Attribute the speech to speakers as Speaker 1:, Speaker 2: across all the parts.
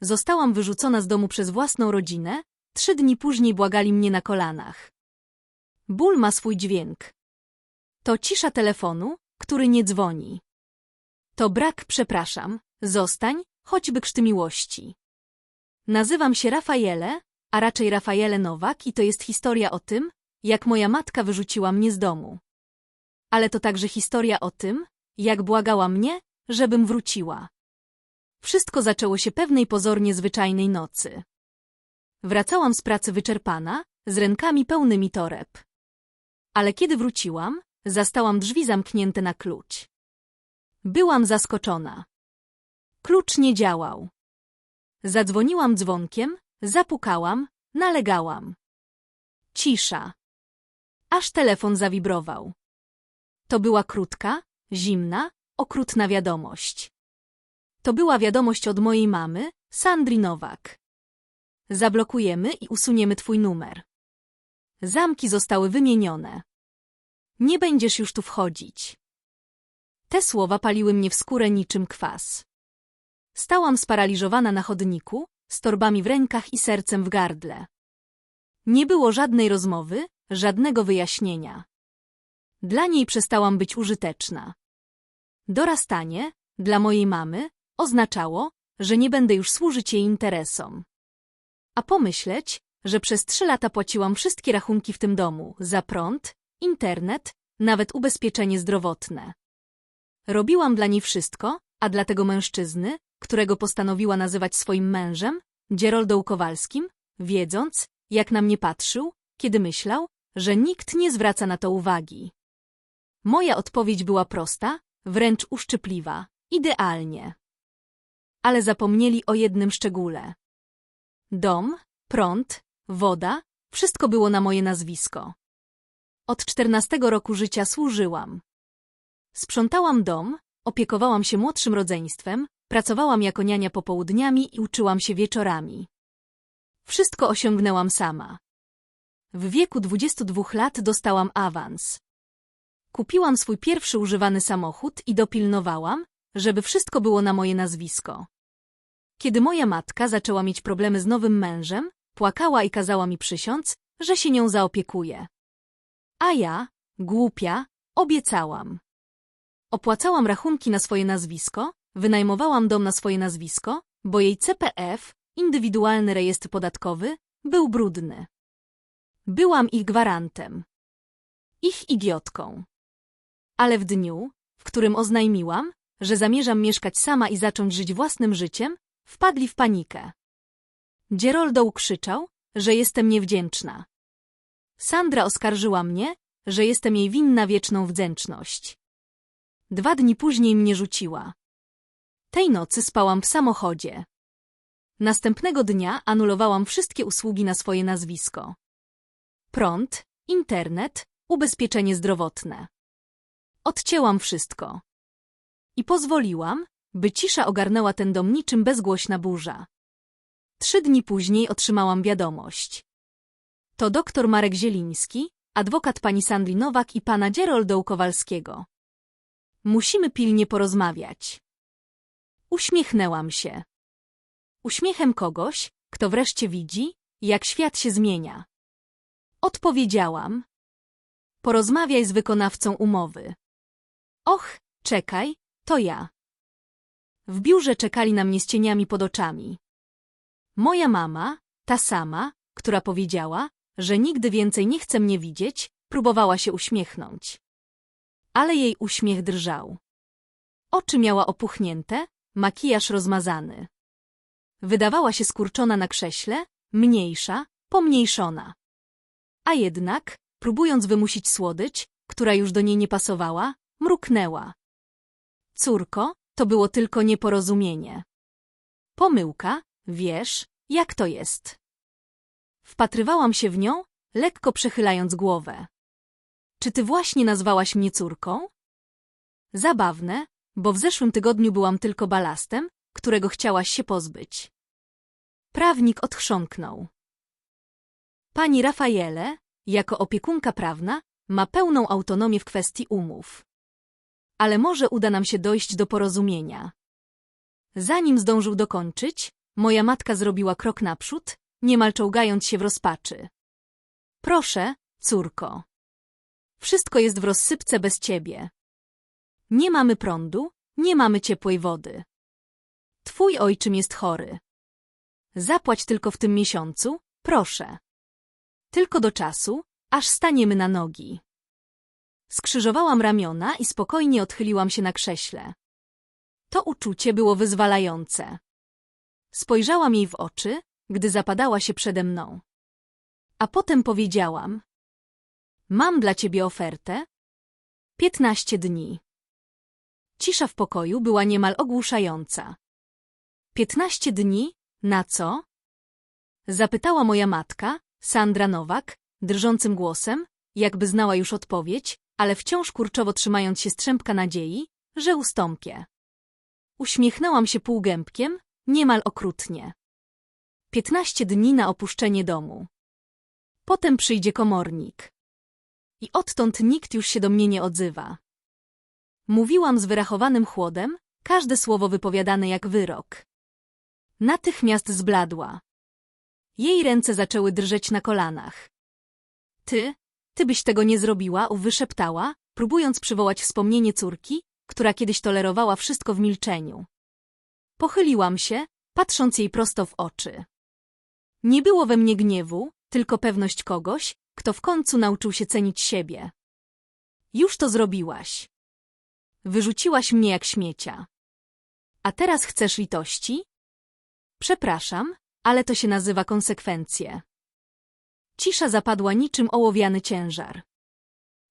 Speaker 1: zostałam wyrzucona z domu przez własną rodzinę, trzy dni później błagali mnie na kolanach. Ból ma swój dźwięk. To cisza telefonu, który nie dzwoni. To brak przepraszam, zostań, choćby krzty miłości. Nazywam się Rafaele, a raczej Rafaele Nowak i to jest historia o tym, jak moja matka wyrzuciła mnie z domu. Ale to także historia o tym, jak błagała mnie, żebym wróciła. Wszystko zaczęło się pewnej pozornie zwyczajnej nocy. Wracałam z pracy wyczerpana, z rękami pełnymi toreb. Ale kiedy wróciłam, zastałam drzwi zamknięte na klucz. Byłam zaskoczona. Klucz nie działał. Zadzwoniłam dzwonkiem, zapukałam, nalegałam. Cisza. Aż telefon zawibrował. To była krótka, zimna, okrutna wiadomość. To była wiadomość od mojej mamy, Sandri Nowak. Zablokujemy i usuniemy twój numer. Zamki zostały wymienione. Nie będziesz już tu wchodzić. Te słowa paliły mnie w skórę niczym kwas. Stałam sparaliżowana na chodniku, z torbami w rękach i sercem w gardle. Nie było żadnej rozmowy, żadnego wyjaśnienia. Dla niej przestałam być użyteczna. Dorastanie, dla mojej mamy, oznaczało, że nie będę już służyć jej interesom. A pomyśleć, że przez trzy lata płaciłam wszystkie rachunki w tym domu, za prąd, internet, nawet ubezpieczenie zdrowotne. Robiłam dla niej wszystko, a dla tego mężczyzny, którego postanowiła nazywać swoim mężem, Dzieroldą Kowalskim, wiedząc, jak na mnie patrzył, kiedy myślał, że nikt nie zwraca na to uwagi. Moja odpowiedź była prosta, wręcz uszczypliwa, idealnie. Ale zapomnieli o jednym szczególe. Dom, prąd, woda, wszystko było na moje nazwisko. Od czternastego roku życia służyłam. Sprzątałam dom, opiekowałam się młodszym rodzeństwem, pracowałam jako niania popołudniami i uczyłam się wieczorami. Wszystko osiągnęłam sama. W wieku 22 lat dostałam awans. Kupiłam swój pierwszy używany samochód i dopilnowałam, żeby wszystko było na moje nazwisko. Kiedy moja matka zaczęła mieć problemy z nowym mężem, płakała i kazała mi przysiąc, że się nią zaopiekuje. A ja, głupia, obiecałam. Opłacałam rachunki na swoje nazwisko, wynajmowałam dom na swoje nazwisko, bo jej CPF, indywidualny rejestr podatkowy, był brudny. Byłam ich gwarantem. Ich idiotką. Ale w dniu, w którym oznajmiłam, że zamierzam mieszkać sama i zacząć żyć własnym życiem, wpadli w panikę. Dzieroldo krzyczał, że jestem niewdzięczna. Sandra oskarżyła mnie, że jestem jej winna wieczną wdzięczność. Dwa dni później mnie rzuciła. Tej nocy spałam w samochodzie. Następnego dnia anulowałam wszystkie usługi na swoje nazwisko. Prąd, internet, ubezpieczenie zdrowotne. Odcięłam wszystko. I pozwoliłam, by cisza ogarnęła ten dom niczym bezgłośna burza. Trzy dni później otrzymałam wiadomość. To doktor Marek Zieliński, adwokat pani Sandri Nowak i pana Dzieroldo Kowalskiego. Musimy pilnie porozmawiać. Uśmiechnęłam się. Uśmiechem kogoś, kto wreszcie widzi, jak świat się zmienia. Odpowiedziałam. Porozmawiaj z wykonawcą umowy. Och, czekaj, to ja. W biurze czekali na mnie z cieniami pod oczami. Moja mama, ta sama, która powiedziała, że nigdy więcej nie chce mnie widzieć, próbowała się uśmiechnąć. Ale jej uśmiech drżał. Oczy miała opuchnięte, makijaż rozmazany. Wydawała się skurczona na krześle, mniejsza, pomniejszona. A jednak, próbując wymusić słodycz, która już do niej nie pasowała, mruknęła. Córko, to było tylko nieporozumienie. Pomyłka, wiesz, jak to jest. Wpatrywałam się w nią, lekko przechylając głowę. Czy ty właśnie nazwałaś mnie córką? Zabawne, bo w zeszłym tygodniu byłam tylko balastem, którego chciałaś się pozbyć. Prawnik odchrząknął. Pani Rafaele, jako opiekunka prawna, ma pełną autonomię w kwestii umów. Ale może uda nam się dojść do porozumienia. Zanim zdążył dokończyć, moja matka zrobiła krok naprzód, niemal czołgając się w rozpaczy. Proszę, córko. Wszystko jest w rozsypce bez ciebie. Nie mamy prądu, nie mamy ciepłej wody. Twój ojczym jest chory. Zapłać tylko w tym miesiącu, proszę. Tylko do czasu, aż staniemy na nogi. Skrzyżowałam ramiona i spokojnie odchyliłam się na krześle. To uczucie było wyzwalające. Spojrzałam jej w oczy, gdy zapadała się przede mną. A potem powiedziałam: Mam dla ciebie ofertę. Piętnaście dni. Cisza w pokoju była niemal ogłuszająca. Piętnaście dni? Na co? Zapytała moja matka, Sandra Nowak, drżącym głosem, jakby znała już odpowiedź, ale wciąż kurczowo trzymając się strzępka nadziei, że ustąpię. Uśmiechnęłam się półgębkiem, niemal okrutnie. Piętnaście dni na opuszczenie domu. Potem przyjdzie komornik. I odtąd nikt już się do mnie nie odzywa. Mówiłam z wyrachowanym chłodem, każde słowo wypowiadane jak wyrok. Natychmiast zbladła. Jej ręce zaczęły drżeć na kolanach. Ty, ty byś tego nie zrobiła, wyszeptała, próbując przywołać wspomnienie córki, która kiedyś tolerowała wszystko w milczeniu. Pochyliłam się, patrząc jej prosto w oczy. Nie było we mnie gniewu, tylko pewność kogoś, kto w końcu nauczył się cenić siebie. Już to zrobiłaś. Wyrzuciłaś mnie jak śmiecia. A teraz chcesz litości? Przepraszam, ale to się nazywa konsekwencje. Cisza zapadła niczym ołowiany ciężar.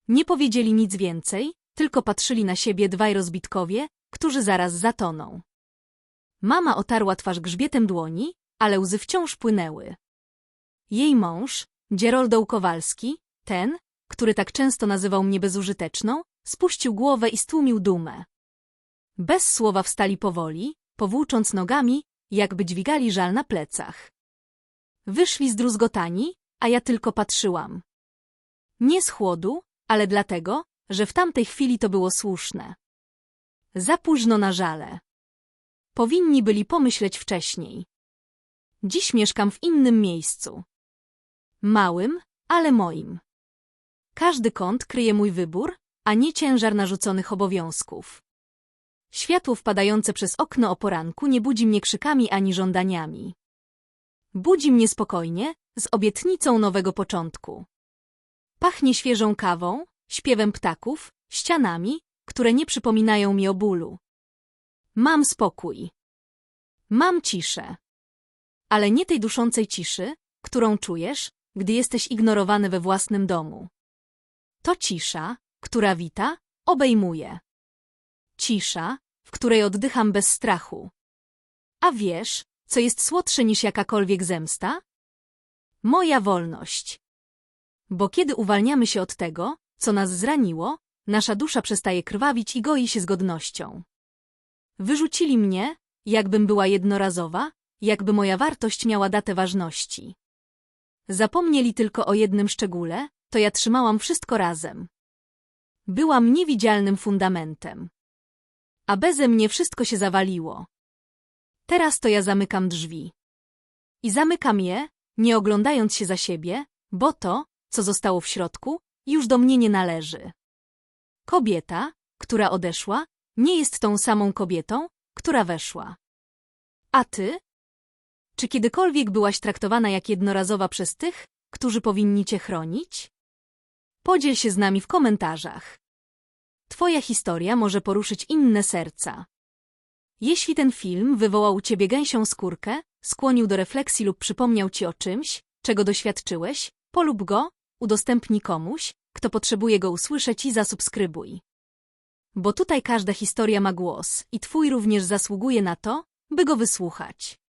Speaker 1: Nie powiedzieli nic więcej, tylko patrzyli na siebie dwaj rozbitkowie, którzy zaraz zatoną. Mama otarła twarz grzbietem dłoni, ale łzy wciąż płynęły. Jej mąż, Dzieroldą Kowalski, ten, który tak często nazywał mnie bezużyteczną, spuścił głowę i stłumił dumę. Bez słowa wstali powoli, powłócząc nogami, jakby dźwigali żal na plecach. Wyszli zdruzgotani, a ja tylko patrzyłam. Nie z chłodu, ale dlatego, że w tamtej chwili to było słuszne. Za późno na żale. Powinni byli pomyśleć wcześniej. Dziś mieszkam w innym miejscu. Małym, ale moim. Każdy kąt kryje mój wybór, a nie ciężar narzuconych obowiązków. Światło wpadające przez okno o poranku nie budzi mnie krzykami ani żądaniami. Budzi mnie spokojnie, z obietnicą nowego początku. Pachnie świeżą kawą, śpiewem ptaków, ścianami, które nie przypominają mi o bólu. Mam spokój. Mam ciszę. Ale nie tej duszącej ciszy, którą czujesz, gdy jesteś ignorowany we własnym domu. To cisza, która wita, obejmuje. Cisza, w której oddycham bez strachu. A wiesz, co jest słodsze niż jakakolwiek zemsta? Moja wolność. Bo kiedy uwalniamy się od tego, co nas zraniło, nasza dusza przestaje krwawić i goi się z godnością. Wyrzucili mnie, jakbym była jednorazowa, jakby moja wartość miała datę ważności. Zapomnieli tylko o jednym szczególe, to ja trzymałam wszystko razem. Byłam niewidzialnym fundamentem. A beze mnie wszystko się zawaliło. Teraz to ja zamykam drzwi. I zamykam je, nie oglądając się za siebie, bo to, co zostało w środku, już do mnie nie należy. Kobieta, która odeszła, nie jest tą samą kobietą, która weszła. A ty? Czy kiedykolwiek byłaś traktowana jak jednorazowa przez tych, którzy powinni cię chronić? Podziel się z nami w komentarzach. Twoja historia może poruszyć inne serca. Jeśli ten film wywołał u ciebie gęsią skórkę, skłonił do refleksji lub przypomniał ci o czymś, czego doświadczyłeś, polub go, udostępnij komuś, kto potrzebuje go usłyszeć i zasubskrybuj. Bo tutaj każda historia ma głos i twój również zasługuje na to, by go wysłuchać.